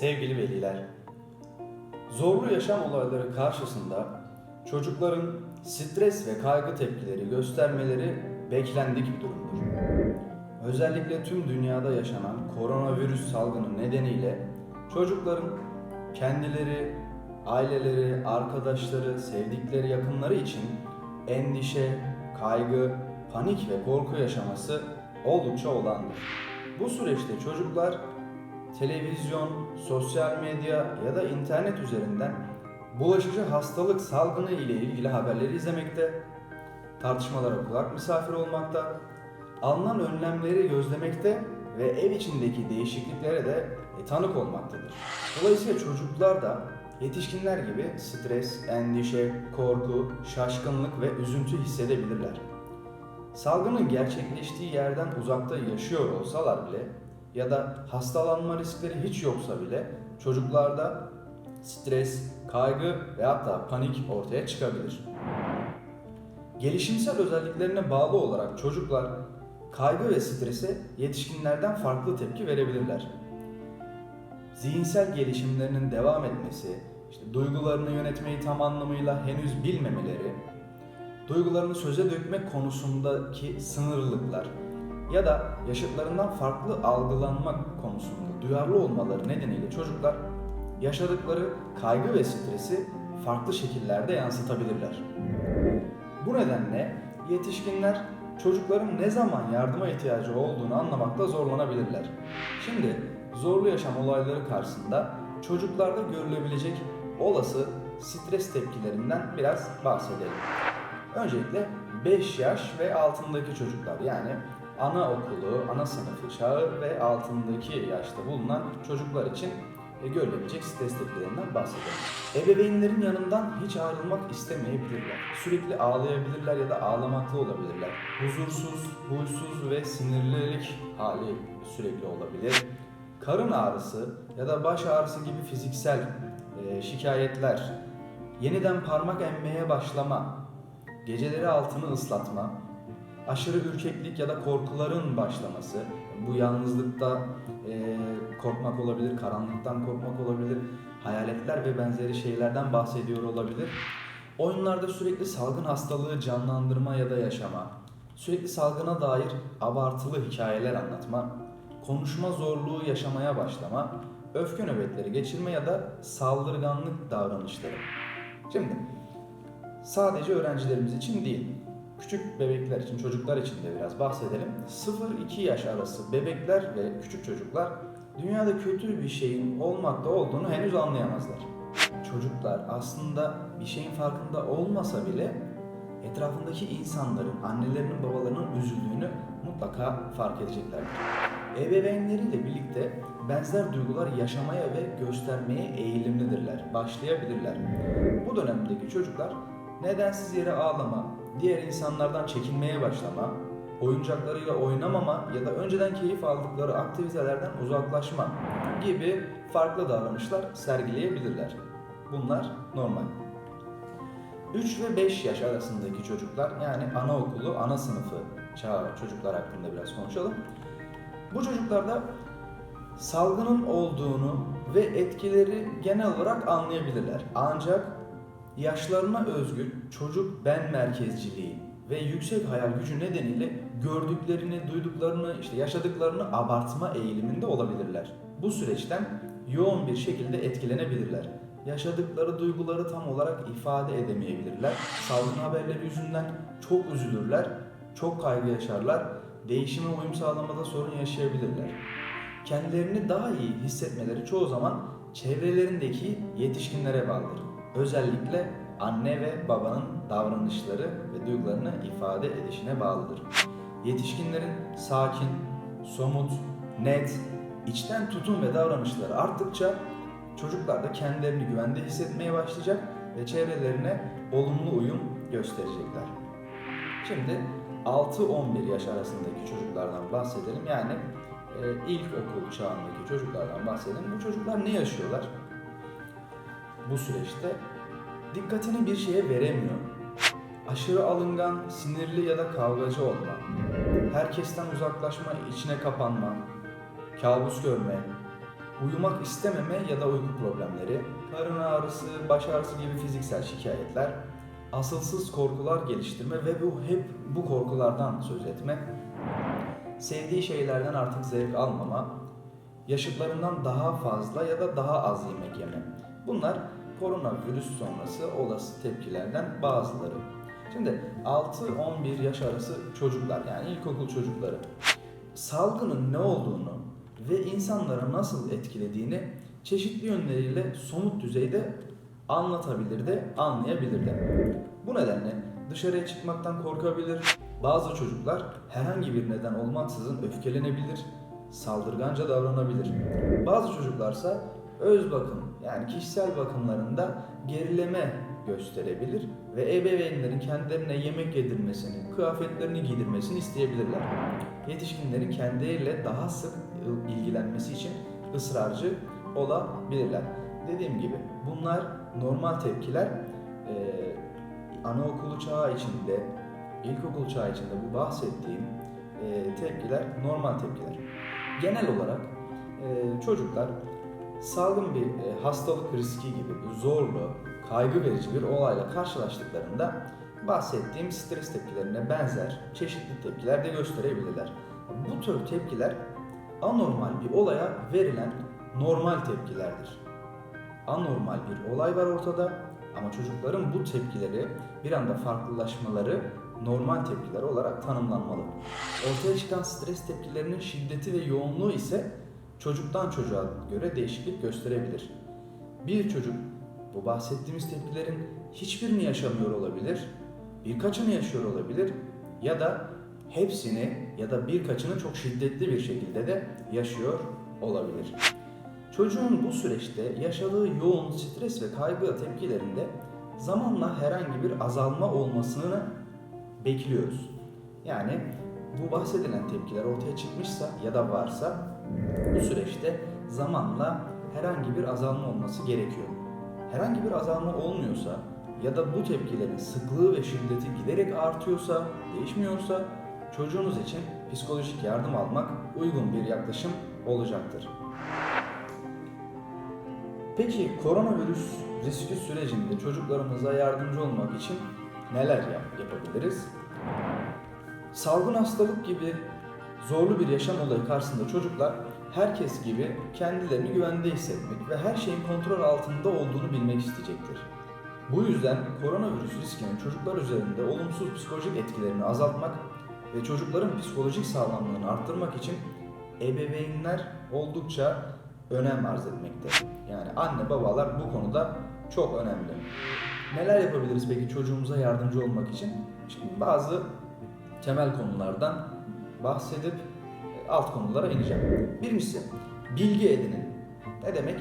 Sevgili veliler, zorlu yaşam olayları karşısında çocukların stres ve kaygı tepkileri göstermeleri beklendik bir durumdur. Özellikle tüm dünyada yaşanan koronavirüs salgını nedeniyle çocukların kendileri, aileleri, arkadaşları, sevdikleri yakınları için endişe, kaygı, panik ve korku yaşaması oldukça olandır. Bu süreçte çocuklar televizyon, sosyal medya ya da internet üzerinden bulaşıcı hastalık salgını ile ilgili haberleri izlemekte, tartışmalara kulak misafir olmakta, alınan önlemleri gözlemekte ve ev içindeki değişikliklere de e, tanık olmaktadır. Dolayısıyla çocuklar da yetişkinler gibi stres, endişe, korku, şaşkınlık ve üzüntü hissedebilirler. Salgının gerçekleştiği yerden uzakta yaşıyor olsalar bile ya da hastalanma riskleri hiç yoksa bile çocuklarda stres, kaygı ve hatta panik ortaya çıkabilir. Gelişimsel özelliklerine bağlı olarak çocuklar kaygı ve strese yetişkinlerden farklı tepki verebilirler. Zihinsel gelişimlerinin devam etmesi, işte duygularını yönetmeyi tam anlamıyla henüz bilmemeleri, duygularını söze dökmek konusundaki sınırlılıklar ya da yaşıtlarından farklı algılanmak konusunda duyarlı olmaları nedeniyle çocuklar yaşadıkları kaygı ve stresi farklı şekillerde yansıtabilirler. Bu nedenle yetişkinler çocukların ne zaman yardıma ihtiyacı olduğunu anlamakta zorlanabilirler. Şimdi zorlu yaşam olayları karşısında çocuklarda görülebilecek olası stres tepkilerinden biraz bahsedelim. Öncelikle 5 yaş ve altındaki çocuklar yani anaokulu, ana sınıfı çağı ve altındaki yaşta bulunan çocuklar için e, görülebilecek stres tepkilerinden bahsedelim. Ebeveynlerin yanından hiç ayrılmak istemeyebilirler. Sürekli ağlayabilirler ya da ağlamaklı olabilirler. Huzursuz, huysuz ve sinirlilik hali sürekli olabilir. Karın ağrısı ya da baş ağrısı gibi fiziksel e, şikayetler, yeniden parmak emmeye başlama, geceleri altını ıslatma, aşırı ürkeklik ya da korkuların başlaması, bu yalnızlıkta e, korkmak olabilir, karanlıktan korkmak olabilir, hayaletler ve benzeri şeylerden bahsediyor olabilir. Oyunlarda sürekli salgın hastalığı canlandırma ya da yaşama, sürekli salgına dair abartılı hikayeler anlatma, konuşma zorluğu yaşamaya başlama, öfke nöbetleri geçirme ya da saldırganlık davranışları. Şimdi sadece öğrencilerimiz için değil, küçük bebekler için, çocuklar için de biraz bahsedelim. 0-2 yaş arası bebekler ve küçük çocuklar dünyada kötü bir şeyin olmakta olduğunu henüz anlayamazlar. Çocuklar aslında bir şeyin farkında olmasa bile etrafındaki insanların, annelerinin, babalarının üzüldüğünü mutlaka fark edeceklerdir. Ebeveynleriyle birlikte benzer duygular yaşamaya ve göstermeye eğilimlidirler, başlayabilirler. Bu dönemdeki çocuklar nedensiz yere ağlama, diğer insanlardan çekinmeye başlama, oyuncaklarıyla oynamama ya da önceden keyif aldıkları aktivitelerden uzaklaşma gibi farklı davranışlar sergileyebilirler. Bunlar normal. 3 ve 5 yaş arasındaki çocuklar yani anaokulu, ana sınıfı çağı çocuklar hakkında biraz konuşalım. Bu çocuklarda salgının olduğunu ve etkileri genel olarak anlayabilirler. Ancak yaşlarına özgü çocuk ben merkezciliği ve yüksek hayal gücü nedeniyle gördüklerini, duyduklarını, işte yaşadıklarını abartma eğiliminde olabilirler. Bu süreçten yoğun bir şekilde etkilenebilirler. Yaşadıkları duyguları tam olarak ifade edemeyebilirler. Salgın haberleri yüzünden çok üzülürler, çok kaygı yaşarlar, değişime uyum sağlamada sorun yaşayabilirler. Kendilerini daha iyi hissetmeleri çoğu zaman çevrelerindeki yetişkinlere bağlıdır. Özellikle anne ve babanın davranışları ve duygularını ifade edişine bağlıdır. Yetişkinlerin sakin, somut, net, içten tutum ve davranışları arttıkça çocuklar da kendilerini güvende hissetmeye başlayacak ve çevrelerine olumlu uyum gösterecekler. Şimdi 6-11 yaş arasındaki çocuklardan bahsedelim. Yani e, ilkokul çağındaki çocuklardan bahsedelim. Bu çocuklar ne yaşıyorlar? Bu süreçte dikkatini bir şeye veremiyor. Aşırı alıngan, sinirli ya da kavgacı olma. Herkesten uzaklaşma, içine kapanma, kabus görme, uyumak istememe ya da uyku problemleri, karın ağrısı, baş ağrısı gibi fiziksel şikayetler, asılsız korkular geliştirme ve bu hep bu korkulardan söz etme, sevdiği şeylerden artık zevk almama, yaşıtlarından daha fazla ya da daha az yemek yeme. Bunlar koronavirüs sonrası olası tepkilerden bazıları. Şimdi 6-11 yaş arası çocuklar yani ilkokul çocukları salgının ne olduğunu ve insanlara nasıl etkilediğini çeşitli yönleriyle somut düzeyde anlatabilir de anlayabilir de. Bu nedenle dışarıya çıkmaktan korkabilir. Bazı çocuklar herhangi bir neden olmaksızın öfkelenebilir, saldırganca davranabilir. Bazı çocuklarsa öz bakım yani kişisel bakımlarında gerileme gösterebilir ve ebeveynlerin kendilerine yemek yedirmesini, kıyafetlerini giydirmesini isteyebilirler. Yetişkinlerin kendileriyle daha sık ilgilenmesi için ısrarcı olabilirler. Dediğim gibi bunlar normal tepkiler. Ee, anaokulu çağı içinde, ilkokul çağı içinde bu bahsettiğim e, tepkiler normal tepkiler. Genel olarak e, çocuklar salgın bir e, hastalık riski gibi zorlu, kaygı verici bir olayla karşılaştıklarında bahsettiğim stres tepkilerine benzer çeşitli tepkiler de gösterebilirler. Bu tür tepkiler anormal bir olaya verilen normal tepkilerdir. Anormal bir olay var ortada ama çocukların bu tepkileri bir anda farklılaşmaları normal tepkiler olarak tanımlanmalı. Ortaya çıkan stres tepkilerinin şiddeti ve yoğunluğu ise çocuktan çocuğa göre değişiklik gösterebilir. Bir çocuk bu bahsettiğimiz tepkilerin hiçbirini yaşamıyor olabilir, birkaçını yaşıyor olabilir ya da hepsini ya da birkaçını çok şiddetli bir şekilde de yaşıyor olabilir. Çocuğun bu süreçte yaşadığı yoğun stres ve kaygı tepkilerinde zamanla herhangi bir azalma olmasını bekliyoruz. Yani bu bahsedilen tepkiler ortaya çıkmışsa ya da varsa bu süreçte zamanla herhangi bir azalma olması gerekiyor. Herhangi bir azalma olmuyorsa ya da bu tepkilerin sıklığı ve şiddeti giderek artıyorsa, değişmiyorsa çocuğunuz için psikolojik yardım almak uygun bir yaklaşım olacaktır. Peki koronavirüs riski sürecinde çocuklarımıza yardımcı olmak için neler yap yapabiliriz? Salgın hastalık gibi zorlu bir yaşam olayı karşısında çocuklar herkes gibi kendilerini güvende hissetmek ve her şeyin kontrol altında olduğunu bilmek isteyecektir. Bu yüzden koronavirüs riskinin çocuklar üzerinde olumsuz psikolojik etkilerini azaltmak ve çocukların psikolojik sağlamlığını arttırmak için ebeveynler oldukça önem arz etmekte. Yani anne babalar bu konuda çok önemli. Neler yapabiliriz peki çocuğumuza yardımcı olmak için? Şimdi bazı temel konulardan bahsedip e, alt konulara ineceğim. Birincisi bilgi edinin. Ne demek?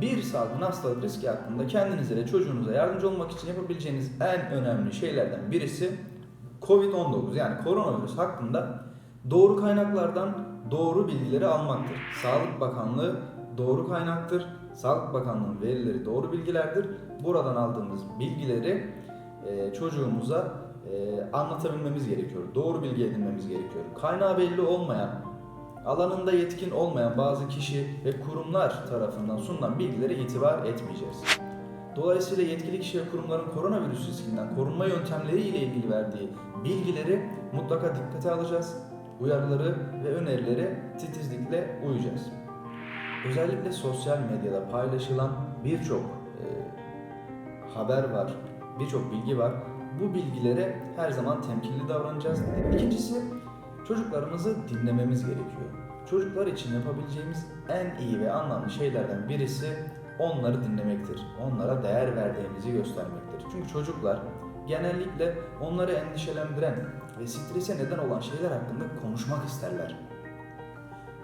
Bir salgın hastalık riski hakkında kendinize ve çocuğunuza yardımcı olmak için yapabileceğiniz en önemli şeylerden birisi Covid-19 yani koronavirüs hakkında doğru kaynaklardan doğru bilgileri almaktır. Sağlık Bakanlığı doğru kaynaktır. Sağlık Bakanlığı'nın verileri doğru bilgilerdir. Buradan aldığımız bilgileri e, çocuğumuza anlatabilmemiz gerekiyor. Doğru bilgi edinmemiz gerekiyor. Kaynağı belli olmayan, alanında yetkin olmayan bazı kişi ve kurumlar tarafından sunulan bilgilere itibar etmeyeceğiz. Dolayısıyla yetkili kişi ve kurumların koronavirüs riskinden korunma yöntemleri ile ilgili verdiği bilgileri mutlaka dikkate alacağız. Uyarıları ve önerileri titizlikle uyacağız. Özellikle sosyal medyada paylaşılan birçok e, haber var, birçok bilgi var. Bu bilgilere her zaman temkinli davranacağız. İkincisi çocuklarımızı dinlememiz gerekiyor. Çocuklar için yapabileceğimiz en iyi ve anlamlı şeylerden birisi onları dinlemektir. Onlara değer verdiğimizi göstermektir. Çünkü çocuklar genellikle onları endişelendiren ve strese neden olan şeyler hakkında konuşmak isterler.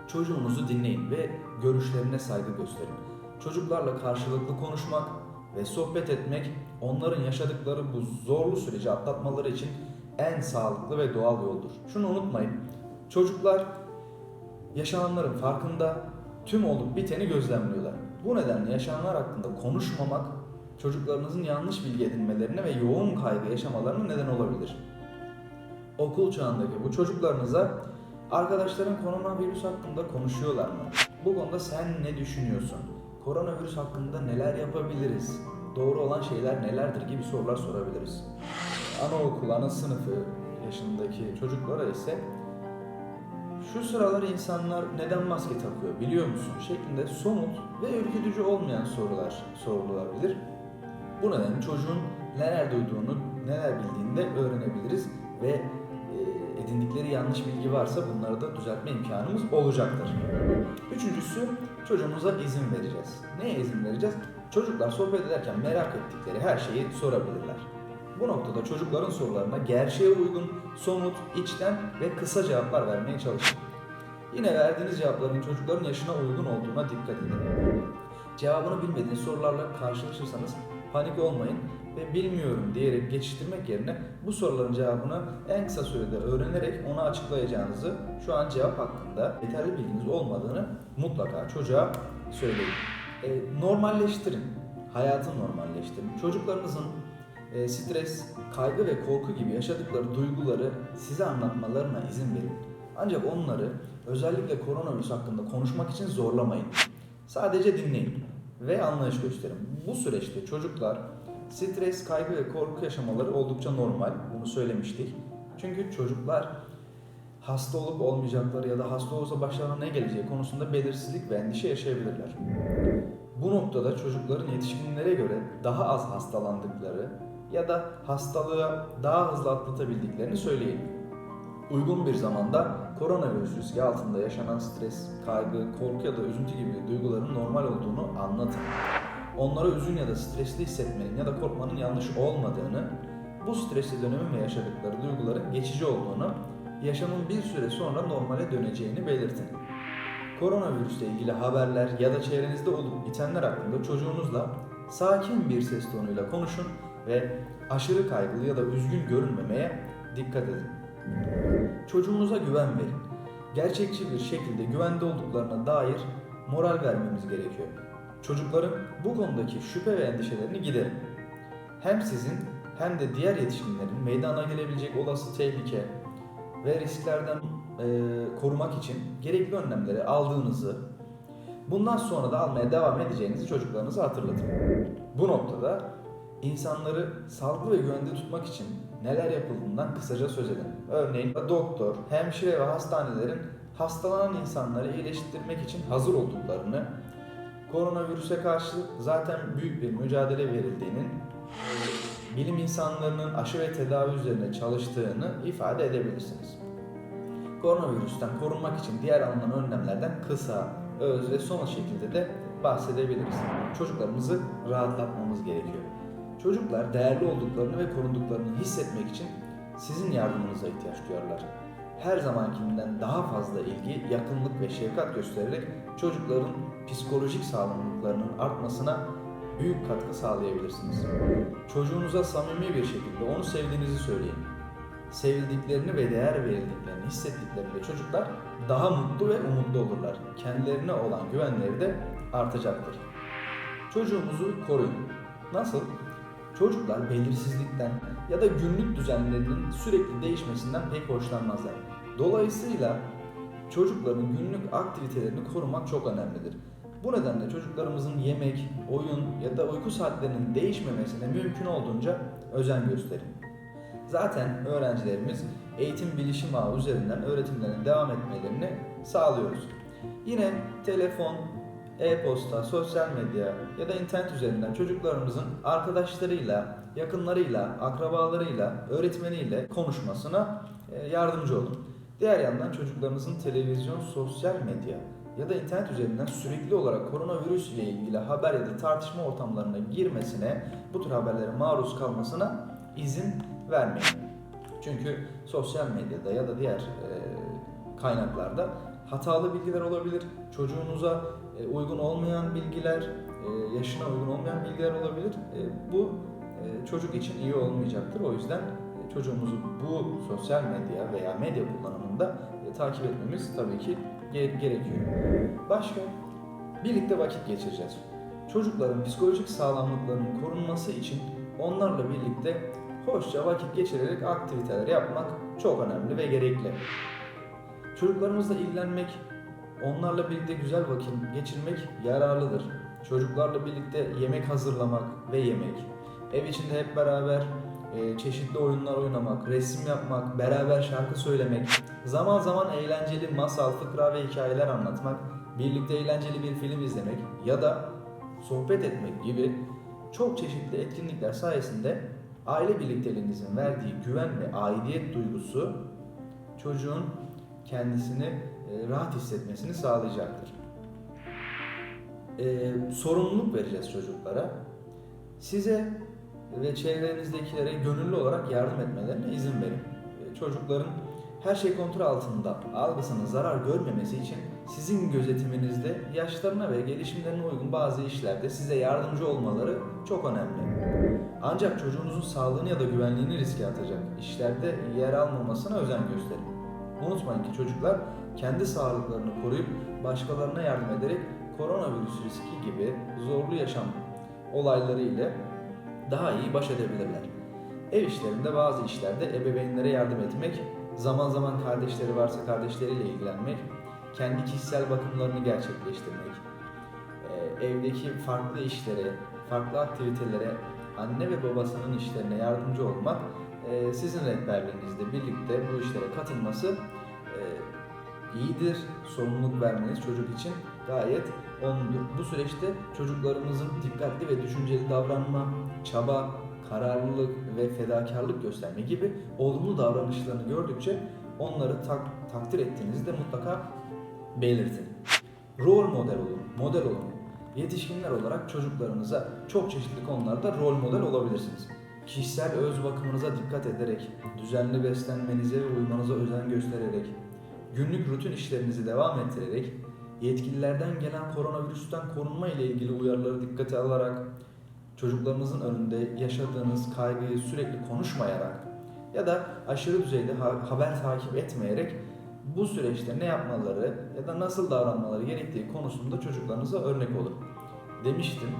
Çocuğunuzu dinleyin ve görüşlerine saygı gösterin. Çocuklarla karşılıklı konuşmak ve sohbet etmek onların yaşadıkları bu zorlu süreci atlatmaları için en sağlıklı ve doğal yoldur. Şunu unutmayın. Çocuklar yaşananların farkında tüm olup biteni gözlemliyorlar. Bu nedenle yaşananlar hakkında konuşmamak çocuklarınızın yanlış bilgi edinmelerine ve yoğun kaygı yaşamalarına neden olabilir. Okul çağındaki bu çocuklarınıza Arkadaşların koronavirüs hakkında konuşuyorlar mı? Bu konuda sen ne düşünüyorsun? Koronavirüs hakkında neler yapabiliriz? Doğru olan şeyler nelerdir gibi sorular sorabiliriz. Anaokul, ana sınıfı yaşındaki çocuklara ise şu sıralar insanlar neden maske takıyor biliyor musun? şeklinde somut ve ürkütücü olmayan sorular sorulabilir. Bu nedenle çocuğun neler duyduğunu, neler bildiğini de öğrenebiliriz ve e, edindikleri yanlış bilgi varsa bunları da düzeltme imkanımız olacaktır. Üçüncüsü çocuğumuza izin vereceğiz. Neye izin vereceğiz? Çocuklar sohbet ederken merak ettikleri her şeyi sorabilirler. Bu noktada çocukların sorularına gerçeğe uygun, somut, içten ve kısa cevaplar vermeye çalışın. Yine verdiğiniz cevapların çocukların yaşına uygun olduğuna dikkat edin. Cevabını bilmediğiniz sorularla karşılaşırsanız panik olmayın ve bilmiyorum diyerek geçiştirmek yerine bu soruların cevabını en kısa sürede öğrenerek ona açıklayacağınızı şu an cevap hakkında yeterli bilginiz olmadığını mutlaka çocuğa söyleyin. E, normalleştirin, hayatı normalleştirin. Çocuklarınızın e, stres, kaygı ve korku gibi yaşadıkları duyguları size anlatmalarına izin verin. Ancak onları özellikle koronavirüs hakkında konuşmak için zorlamayın. Sadece dinleyin ve anlayış gösterin. Bu süreçte çocuklar stres, kaygı ve korku yaşamaları oldukça normal. Bunu söylemiştik. Çünkü çocuklar hasta olup olmayacakları ya da hasta olursa başlarına ne geleceği konusunda belirsizlik ve endişe yaşayabilirler. Bu noktada çocukların yetişkinlere göre daha az hastalandıkları ya da hastalığı daha hızlı atlatabildiklerini söyleyin. Uygun bir zamanda koronavirüs riski altında yaşanan stres, kaygı, korku ya da üzüntü gibi duyguların normal olduğunu anlatın. Onlara üzün ya da stresli hissetmenin ya da korkmanın yanlış olmadığını, bu stresli dönemin ve yaşadıkları duyguların geçici olduğunu, yaşamın bir süre sonra normale döneceğini belirtin. Koronavirüsle ilgili haberler ya da çevrenizde olup bitenler hakkında çocuğunuzla sakin bir ses tonuyla konuşun ve aşırı kaygılı ya da üzgün görünmemeye dikkat edin. Çocuğunuza güven verin. Gerçekçi bir şekilde güvende olduklarına dair moral vermemiz gerekiyor. Çocukların bu konudaki şüphe ve endişelerini giderin. Hem sizin hem de diğer yetişkinlerin meydana gelebilecek olası tehlike ve risklerden e, korumak için gerekli önlemleri aldığınızı, bundan sonra da almaya devam edeceğinizi çocuklarınıza hatırlatın. Bu noktada insanları sağlıklı ve güvende tutmak için neler yapıldığından kısaca söz edin. Örneğin doktor, hemşire ve hastanelerin hastalanan insanları iyileştirmek için hazır olduklarını, koronavirüse karşı zaten büyük bir mücadele verildiğinin, bilim insanlarının aşı ve tedavi üzerine çalıştığını ifade edebilirsiniz. Koronavirüsten korunmak için diğer alınan önlemlerden kısa, öz ve somut şekilde de bahsedebiliriz. Çocuklarımızı rahatlatmamız gerekiyor. Çocuklar değerli olduklarını ve korunduklarını hissetmek için sizin yardımınıza ihtiyaç duyarlar. Her zamankinden daha fazla ilgi, yakınlık ve şefkat göstererek çocukların psikolojik sağlamlıklarının artmasına büyük katkı sağlayabilirsiniz. Çocuğunuza samimi bir şekilde onu sevdiğinizi söyleyin. Sevildiklerini ve değer verildiklerini hissettiklerinde çocuklar daha mutlu ve umutlu olurlar. Kendilerine olan güvenleri de artacaktır. Çocuğumuzu koruyun. Nasıl? Çocuklar belirsizlikten ya da günlük düzenlerinin sürekli değişmesinden pek hoşlanmazlar. Dolayısıyla çocukların günlük aktivitelerini korumak çok önemlidir. Bu nedenle çocuklarımızın yemek, oyun ya da uyku saatlerinin değişmemesine mümkün olduğunca özen gösterin. Zaten öğrencilerimiz eğitim bilişim ağı üzerinden öğretimlerine devam etmelerini sağlıyoruz. Yine telefon, e-posta, sosyal medya ya da internet üzerinden çocuklarımızın arkadaşlarıyla, yakınlarıyla, akrabalarıyla, öğretmeniyle konuşmasına e, yardımcı olun. Diğer yandan çocuklarınızın televizyon, sosyal medya ya da internet üzerinden sürekli olarak koronavirüs ile ilgili haber ya da tartışma ortamlarına girmesine, bu tür haberlere maruz kalmasına izin vermeyin. Çünkü sosyal medyada ya da diğer e, kaynaklarda hatalı bilgiler olabilir. Çocuğunuza e, uygun olmayan bilgiler, e, yaşına uygun olmayan bilgiler olabilir. E, bu e, çocuk için iyi olmayacaktır. O yüzden e, çocuğumuzu bu sosyal medya veya medya kullanımında e, takip etmemiz tabii ki gerekiyor. Başka? Birlikte vakit geçireceğiz. Çocukların psikolojik sağlamlıklarının korunması için onlarla birlikte hoşça vakit geçirerek aktiviteler yapmak çok önemli ve gerekli. Çocuklarımızla ilgilenmek, onlarla birlikte güzel vakit geçirmek yararlıdır. Çocuklarla birlikte yemek hazırlamak ve yemek, ev içinde hep beraber e, çeşitli oyunlar oynamak, resim yapmak, beraber şarkı söylemek, zaman zaman eğlenceli masal, fıkra ve hikayeler anlatmak, birlikte eğlenceli bir film izlemek ya da sohbet etmek gibi çok çeşitli etkinlikler sayesinde aile birlikteliğinizin verdiği güven ve aidiyet duygusu çocuğun kendisini e, rahat hissetmesini sağlayacaktır. E, sorumluluk vereceğiz çocuklara. Size ve çevrenizdekilere gönüllü olarak yardım etmelerine izin verin. E, çocukların her şey kontrol altında algısının zarar görmemesi için sizin gözetiminizde yaşlarına ve gelişimlerine uygun bazı işlerde size yardımcı olmaları çok önemli. Ancak çocuğunuzun sağlığını ya da güvenliğini riske atacak işlerde yer almamasına özen gösterin. Unutmayın ki çocuklar kendi sağlıklarını koruyup başkalarına yardım ederek koronavirüs riski gibi zorlu yaşam olayları ile daha iyi baş edebilirler. Ev işlerinde bazı işlerde ebeveynlere yardım etmek, zaman zaman kardeşleri varsa kardeşleriyle ilgilenmek, kendi kişisel bakımlarını gerçekleştirmek, evdeki farklı işlere, farklı aktivitelere, anne ve babasının işlerine yardımcı olmak sizin rehberliğinizde birlikte bu işlere katılması iyidir. Sorumluluk vermeniz çocuk için gayet onurdur. Bu süreçte çocuklarımızın dikkatli ve düşünceli davranma, çaba, kararlılık ve fedakarlık gösterme gibi olumlu davranışlarını gördükçe onları tak- takdir ettiğinizi de mutlaka belirtin. Rol model olun, model olun. Yetişkinler olarak çocuklarınıza çok çeşitli konularda rol model olabilirsiniz. Kişisel öz bakımınıza dikkat ederek, düzenli beslenmenize ve uyumanıza özen göstererek, günlük rutin işlerinizi devam ettirerek, yetkililerden gelen koronavirüsten korunma ile ilgili uyarıları dikkate alarak, çocuklarınızın önünde yaşadığınız kaygıyı sürekli konuşmayarak ya da aşırı düzeyde ha- haber takip etmeyerek bu süreçte ne yapmaları ya da nasıl davranmaları gerektiği konusunda çocuklarınıza örnek olun. Demiştim,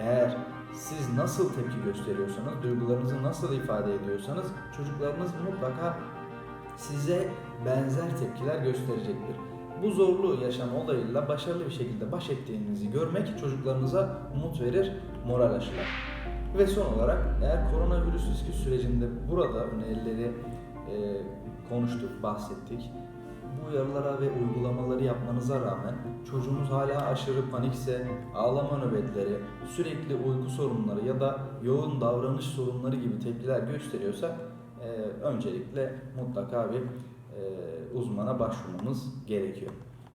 eğer siz nasıl tepki gösteriyorsanız, duygularınızı nasıl ifade ediyorsanız çocuklarınız mutlaka size benzer tepkiler gösterecektir. Bu zorlu yaşam olayıyla başarılı bir şekilde baş ettiğinizi görmek çocuklarınıza umut verir, moral aşılar. Ve son olarak eğer koronavirüs riski sürecinde burada önerileri e, konuştuk, bahsettik. Bu uyarılara ve uygulamaları yapmanıza rağmen çocuğunuz hala aşırı panikse, ağlama nöbetleri, sürekli uyku sorunları ya da yoğun davranış sorunları gibi tepkiler gösteriyorsa e, öncelikle mutlaka bir uzmana başvurmamız gerekiyor.